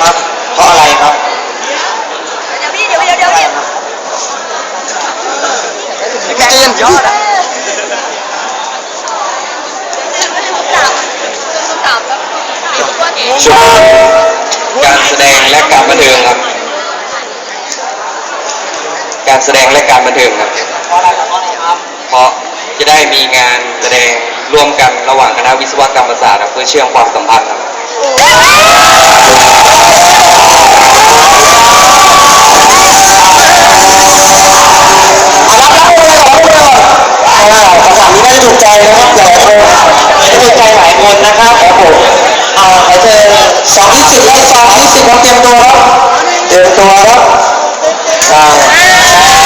ครับ เพราะอะไรครับ เดี๋ยวพี่เดี๋ยวเดี๋ยวเดี๋ยวเดี๋ยวแกเย็นยอดอะช่วงการแสดงและการบันเทิงครับ การแสดงและการบันเทิงครับ เพราะอะไรครับ เพราะจะได้มีงานแสดงร่วมกันระหว่างคณะวิศวกรรมศาสตร์เพื่อเชื่อมความสัมพันธ์ครับ ไม่ถูกใจนะครับหลายคนถูกใจหลายคนนะครับครับผมอ่าขอเชิญสองที่สิบและสองที่สิบครับเตรียมตัวครับเตรียมตัวครับอ่า